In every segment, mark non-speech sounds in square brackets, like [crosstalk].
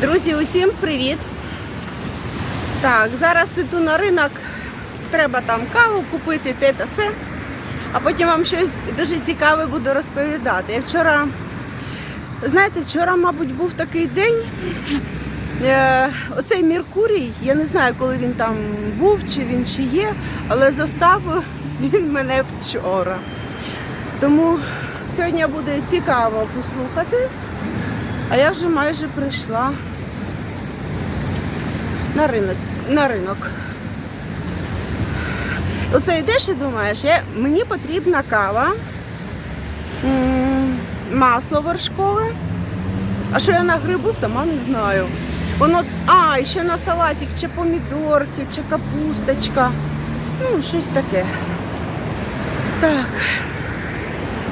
Друзі, усім привіт! Так, зараз іду на ринок, треба там каву купити, те та все. А потім вам щось дуже цікаве буду розповідати. Я вчора, знаєте, вчора, мабуть, був такий день. Е, оцей Меркурій, я не знаю, коли він там був, чи він ще є, але застав він мене вчора. Тому сьогодні буде цікаво послухати. А я вже майже прийшла на ринок. На ринок. Оце йдеш і думаєш, я, мені потрібна кава, масло вершкове. А що я нагрибу, сама не знаю. Воно, а, і ще на салатик, чи помідорки, чи капусточка. Ну, щось таке. Так.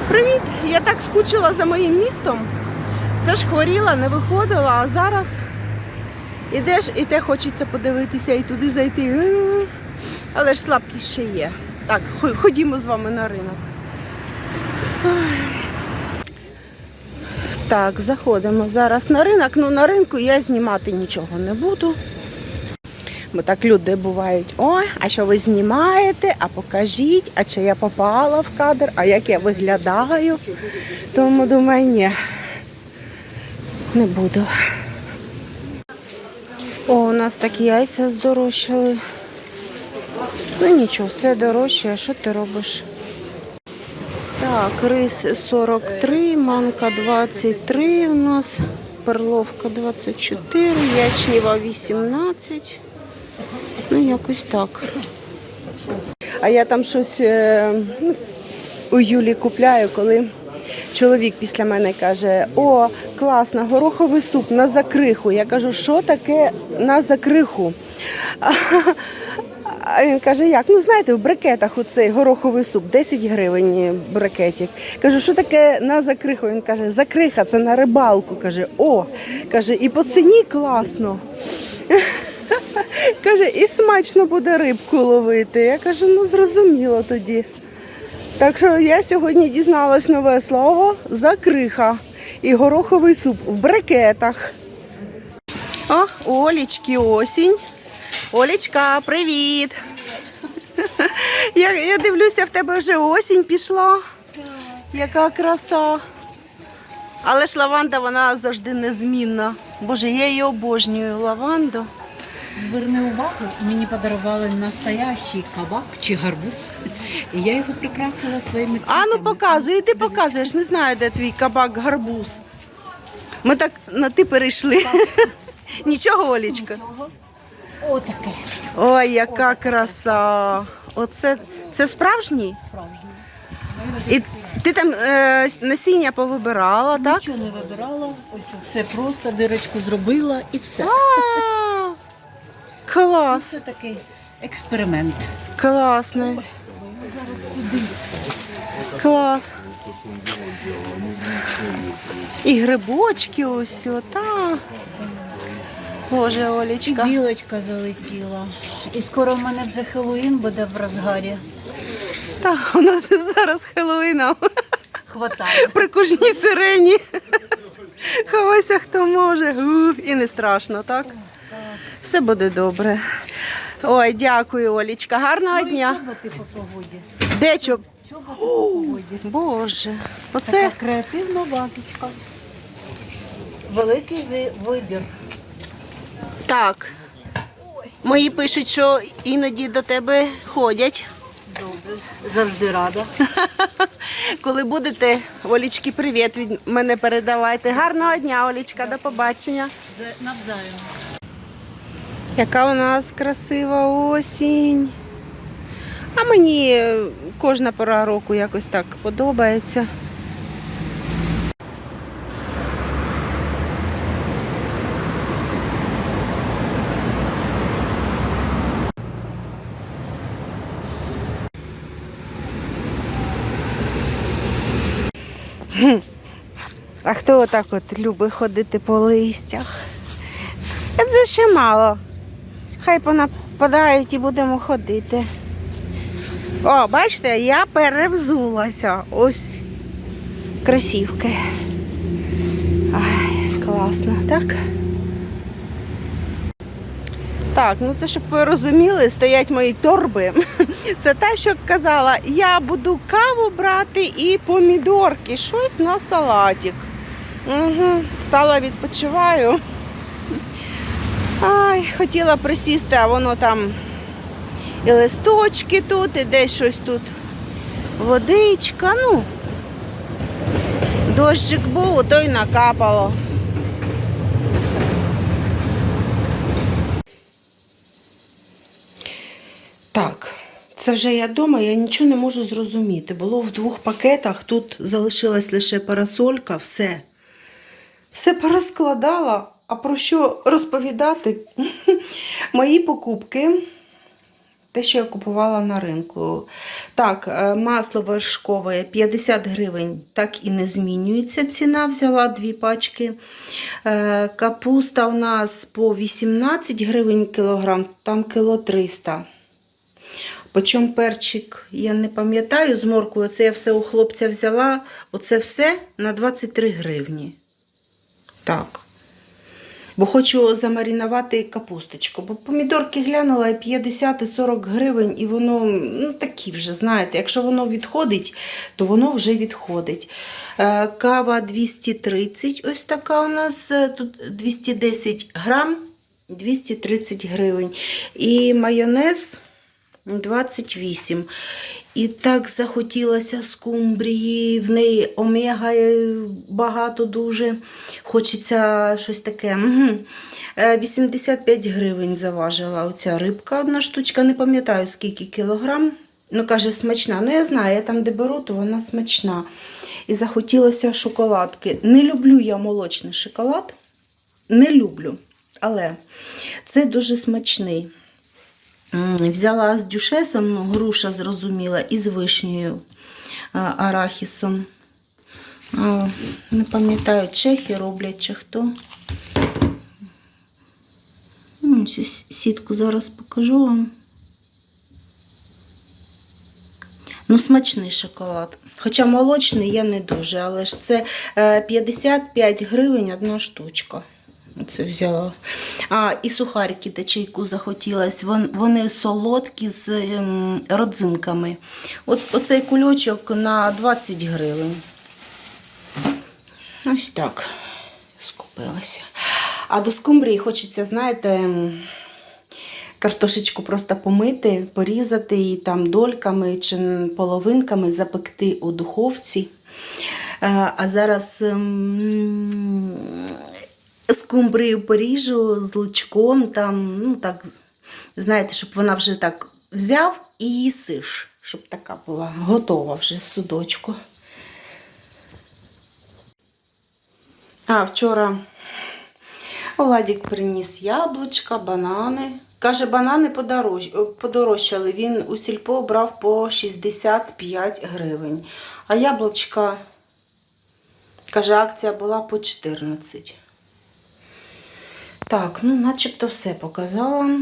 Привіт! Я так скучила за моїм містом. Це ж хворіла, не виходила, а зараз ідеш і те хочеться подивитися і туди зайти. Але ж слабкість ще є. Так, ходімо з вами на ринок. Так, заходимо зараз на ринок. Ну на ринку я знімати нічого не буду. Бо так люди бувають, ой, а що ви знімаєте? А покажіть, а чи я попала в кадр, а як я виглядаю. Тому думаю, ні, не буду. О, у нас такі яйця здорожчали. Ну нічого, все дорожче, а що ти робиш? Так, рис 43, манка 23 у нас, перловка 24, ячнєва 18. Ну, якось так. А я там щось е, ну, у Юлі купляю, коли чоловік після мене каже: О, класно, гороховий суп на закриху. Я кажу, що таке на закриху? А він каже, як? Ну знаєте, в брикетах оцей гороховий суп, 10 гривень брикетик. Кажу, що таке на закриху? Він каже, закриха, це на рибалку. Каже, о, каже, і по ціні класно. Каже, і смачно буде рибку ловити. Я кажу, ну зрозуміло тоді. Так що я сьогодні дізналась нове слово закриха і гороховий суп в брикетах. О, Олічки осінь. Олічка, привіт! Я, я дивлюся, в тебе вже осінь пішла. Яка краса. Але ж лаванда вона завжди незмінна. Боже, я її обожнюю лаванду. Зверни увагу, мені подарували настоящий кабак чи гарбуз, і я його прикрасила своїми А ну показуй, і ти показуєш, не знаю, де твій кабак гарбуз. Ми так на ти перейшли. [laughs] Нічого, Олічка. Отаке. Ой, яка краса. Оце це справжній? Справжнє. І ти там е, насіння повибирала, так? Нічого не вибирала, ось все просто, дирочку зробила і все. Клас, Це такий експеримент. класний. Клас. І грибочки ось, о, та. Боже, І білочка залетіла. І скоро в мене вже Хеллоуін буде в розгарі. Так, у нас зараз Хеллоуіна. Хватає. При кожній сирені. Ховайся, хто може. І не страшно, так? Все буде добре. Ой, дякую, Олічка. Гарного Ну, і дня. чоботи по погоді. Де чоб? Чоботи по погоді. Боже. Оце Така креативна вазочка. Великий ви- вибір. так. Мої пишуть, що іноді до тебе ходять. Добре. Завжди рада. [laughs] Коли будете, Олічки, привіт від мене передавайте. Гарного дня, Олічка, до побачення. Навзаєм. Яка у нас красива осінь. А мені кожна пора року якось так подобається. А хто отак от любить ходити по листях? Це ще мало. Хай понападають і будемо ходити. О, бачите, я перевзулася. Ось кросівки. Ай, класно, так? Так, ну це щоб ви розуміли, стоять мої торби. [laughs] Це те, що казала, я буду каву брати і помідорки, щось на салатик. Угу. Стала відпочиваю. Ай, хотіла присісти, а воно там і листочки тут, і десь щось тут. Водичка, ну. Дощик був, то й накапало. Так, це вже я вдома, я нічого не можу зрозуміти. Було в двох пакетах, тут залишилась лише парасолька, все. Все порозкладала. А про що розповідати? [laughs] Мої покупки. Те, що я купувала на ринку. Так, е, масло вершкове 50 гривень, так і не змінюється. Ціна взяла дві пачки. Е, Капуста у нас по 18 гривень кілограм, там кіло 300. Почому перчик, я не пам'ятаю, з моркою, це я все у хлопця взяла. Оце все на 23 гривні. Так. Бо хочу замаринувати капусточку. Бо помідорки глянула і 50 і 40 гривень, і воно ну, такі вже, знаєте, якщо воно відходить, то воно вже відходить. Е, Кава 230, ось така у нас, е, тут 210 грам, 230 гривень. І майонез 28. І так захотілося скумбрії, в неї омега е, багато дуже. Хочеться щось таке. Е, 85 гривень заважила оця рибка, одна штучка, не пам'ятаю скільки кілограм. Ну, каже, смачна. Ну, я знаю, я там, де беру, то вона смачна. І захотілося шоколадки. Не люблю я молочний шоколад. Не люблю. Але це дуже смачний. Взяла з дюшесом, груша зрозуміла, і з вишнею арахісом. Не пам'ятаю, чехи роблять чи хто. Цю сітку зараз покажу вам. Ну, смачний шоколад. Хоча молочний я не дуже, але ж це е, 55 гривень одна штучка. Це взяла. А, і сухарики до чайку захотілось. Вон, вони солодкі з ем, родзинками. От, оцей кульочок на 20 гривень. Ось так. Скупилася. А до скумбрії хочеться, знаєте, ем, картошечку просто помити, порізати її там дольками чи половинками, запекти у духовці. Е, А зараз ем, скумбрію поріжу з лучком, там, ну так, знаєте, щоб вона вже так взяв і їсиш, щоб така була готова вже судочку. А вчора Оладік приніс яблучка, банани. Каже, банани подорож... подорожчали. Він у сільпо брав по 65 гривень. А яблучка, каже, акція була по 14. Так, ну начебто все показала.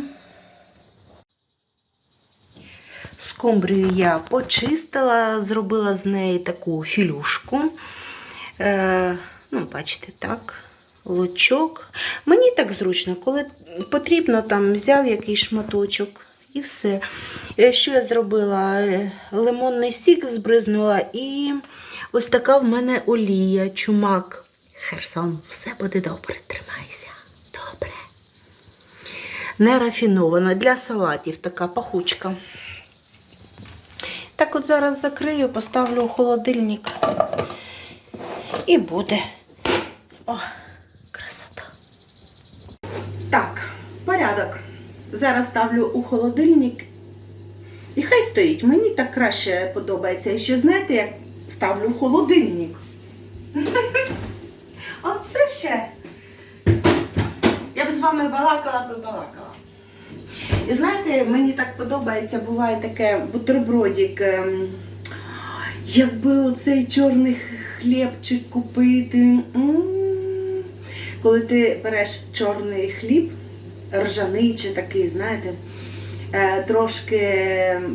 Скумбрію я почистила, зробила з неї таку філюшку. Е, ну, бачите, так, лучок. Мені так зручно, коли потрібно, там взяв якийсь шматочок і все. Е, Що я зробила? Е, Лимонний сік збризнула і ось така в мене олія, чумак. Херсон, все буде добре, тримайся. Добре. Не рафінована для салатів така пахучка. Так от зараз закрию, поставлю у холодильник. І буде. О, красота. Так, порядок. Зараз ставлю у холодильник. І хай стоїть. Мені так краще подобається. І ще, знаєте, як ставлю в холодильник. [laughs] Оце ще. З вами балакала би балакала. І знаєте, мені так подобається, буває таке бутербродик. ем, Якби оцей чорний хлібчик купити. Коли ти береш чорний хліб, ржаний чи такий, знаєте, е, трошки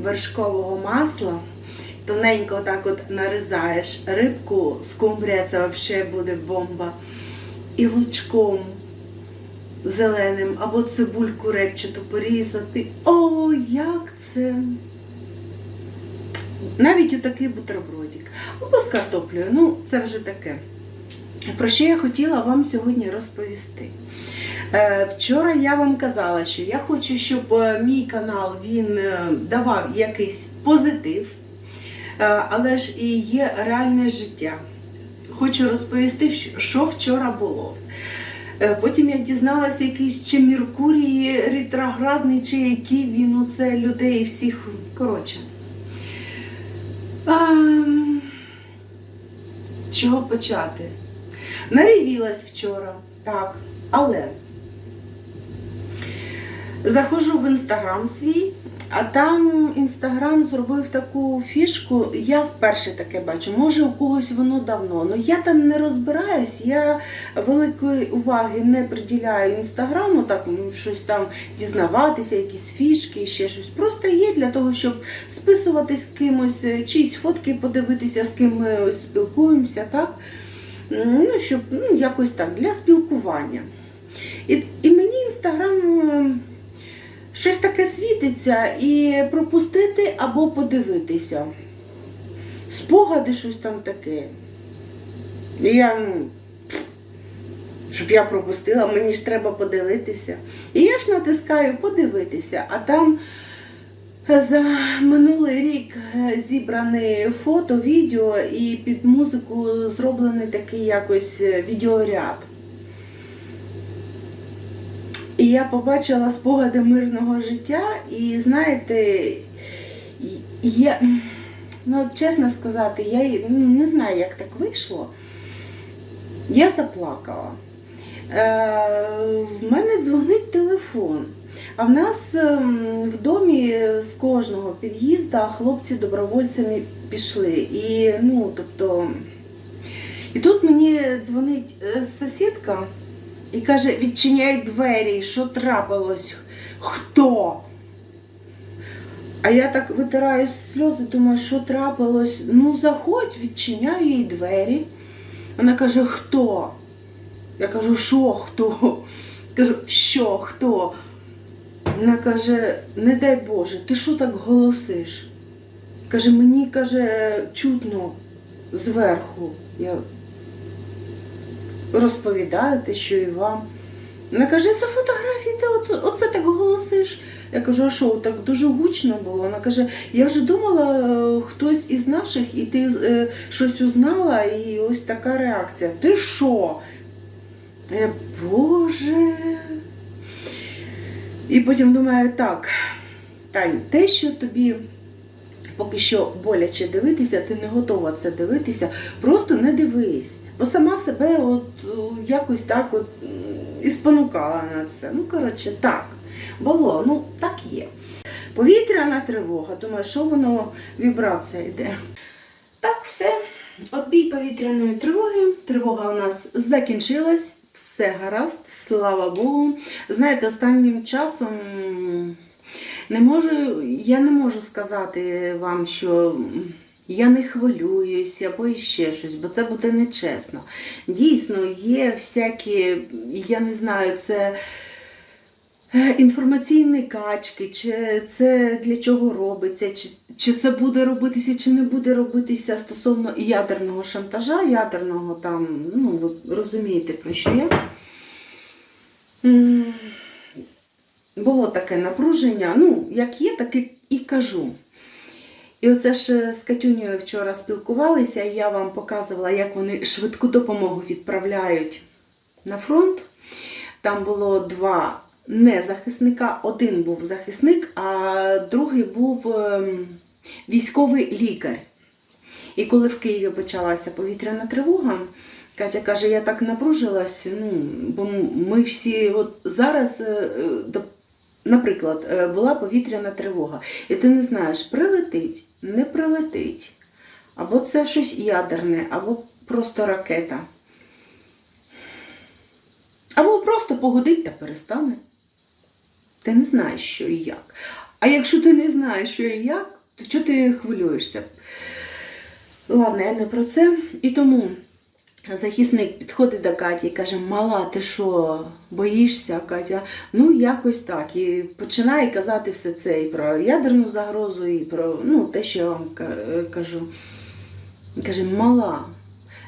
вершкового масла, тоненько так от нарізаєш рибку, скумбрія це взагалі буде бомба. І лучком. Зеленим, або цибульку репчату порізати. О, як це! Навіть отакий бутербродик. Або з картоплею. Ну, це вже таке. Про що я хотіла вам сьогодні розповісти. Е, Вчора я вам казала, що я хочу, щоб е, мій канал він е, давав якийсь позитив, але ж і є реальне життя. Хочу розповісти, що вчора було. Е, Потім я дізналася якийсь чи Меркурій ретроградний, чи який він оце людей всіх. Коротше. А, чого почати? Наревілась вчора, так, але заходжу в інстаграм свій, а там інстаграм зробив таку фішку. Я вперше таке бачу. Може, у когось воно давно. Ну я там не розбираюсь, я великої уваги не приділяю інстаграму, так ну, щось там дізнаватися, якісь фішки, ще щось. Просто є для того, щоб списувати з кимось, е, чиїсь фотки подивитися, з ким ми спілкуємося, так? Ну, щоб ну, якось так, для спілкування. І, і мені інстаграм е, щось таке світиться, і пропустити або подивитися. Спогади щось там таке. Я, ну, щоб я пропустила, мені ж треба подивитися. І я ж натискаю подивитися, а там за минулий рік е, зібрані фото, відео і під музику зроблений такий якось е, відеоряд. І я побачила спогади мирного життя, і знаєте, я, ну, чесно сказати, я ну, не знаю, як так вийшло. Я заплакала. Е, в мене дзвонить телефон. А в нас ем, в домі з кожного під'їзду хлопці добровольцями пішли. І, ну, тобто, і тут мені дзвонить е, сусідка і каже: відчиняй двері, що трапилось? Хто? А я так витираю сльози, думаю, що трапилось? Ну, заходь, відчиняю їй двері. Вона каже, хто? Я кажу, що хто? Кажу, що хто? Вона каже, не дай Боже, ти що так голосиш? Каже, мені каже, чутно зверху. Я розповідаю те, що і вам. Вона каже, за фотографії ти от, оце так голосиш. Я кажу, а що, так дуже гучно було. Вона каже, я вже думала, е, хтось із наших, і ти е, щось узнала, і ось така реакція. Ти що? Боже. І потім думаю, так, Тань, те, що тобі поки що боляче дивитися, ти не готова це дивитися, просто не дивись. Бо сама себе от якось так от і спонукала на це. Ну, коротше, так. Було, ну так є. Повітряна тривога. Думаю, що воно вібрація йде. Так, все. Отбій повітряної тривоги. Тривога у нас закінчилась. Все гаразд, слава Богу. Знаєте, останнім часом не можу, я не можу сказати вам, що я не хвилююсь або іще щось, бо це буде нечесно. Дійсно, є всякі, я не знаю, це е, інформаційні качки, чи це для чого робиться, чи, чи це буде робитися, чи не буде робитися стосовно ядерного шантажа, ядерного там, ну, ви розумієте, про що я. Було таке напруження, ну, як є, так і кажу. І оце ж з Катюнею вчора спілкувалися, і я вам показувала, як вони швидку допомогу відправляють на фронт. Там було два не захисника, один був захисник, а другий був ем, військовий лікар. І коли в Києві почалася повітряна тривога, Катя каже, я так напружилась, ну, бо ми всі от зараз, е, е, наприклад, е, була повітряна тривога, і ти не знаєш, прилетить, не прилетить, або це щось ядерне, або просто ракета. Або просто погодить та перестане. Ти не знаєш, що і як. А якщо ти не знаєш, що і як, то чого ти хвилюєшся? Ладно, я не про це. І тому захисник підходить до Каті і каже: Мала, ти що, боїшся? Катя, ну якось так. І починає казати все це і про ядерну загрозу, і про ну, те, що я вам кажу. І Каже, мала,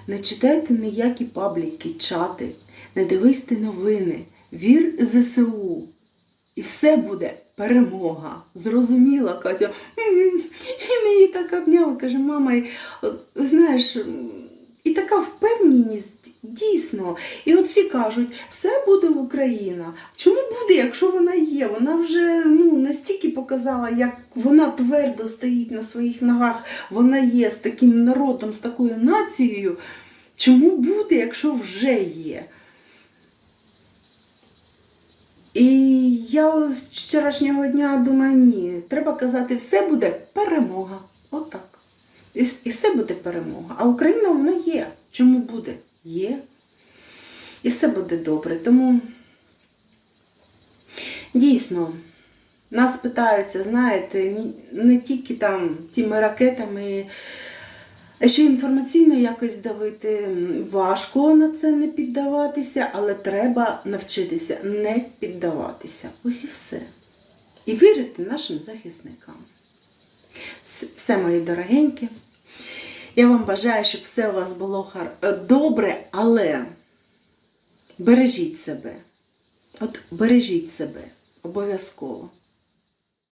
не читайте ніякі пабліки, чати, не дивись ти новини, вір ЗСУ. І все буде перемога. Зрозуміла Катя. І мені так обняла, каже, мама, знаєш, і така впевненість дійсно. І от всі кажуть, все буде Україна. Чому буде, якщо вона є? Вона вже ну, настільки показала, як вона твердо стоїть на своїх ногах, вона є з таким народом, з такою нацією. Чому буде, якщо вже є? І я з вчорашнього дня думаю, ні, треба казати, все буде перемога. Отак. І, і все буде перемога. А Україна вона є. Чому буде? Є. І все буде добре. Тому дійсно, нас питаються, знаєте, не тільки там тими ракетами. Ще інформаційно якось давити важко на це не піддаватися, але треба навчитися не піддаватися. Ось і все. І вірити нашим захисникам. Все, мої дорогенькі. Я вам бажаю, щоб все у вас було е, добре, але бережіть себе. От бережіть себе обов'язково.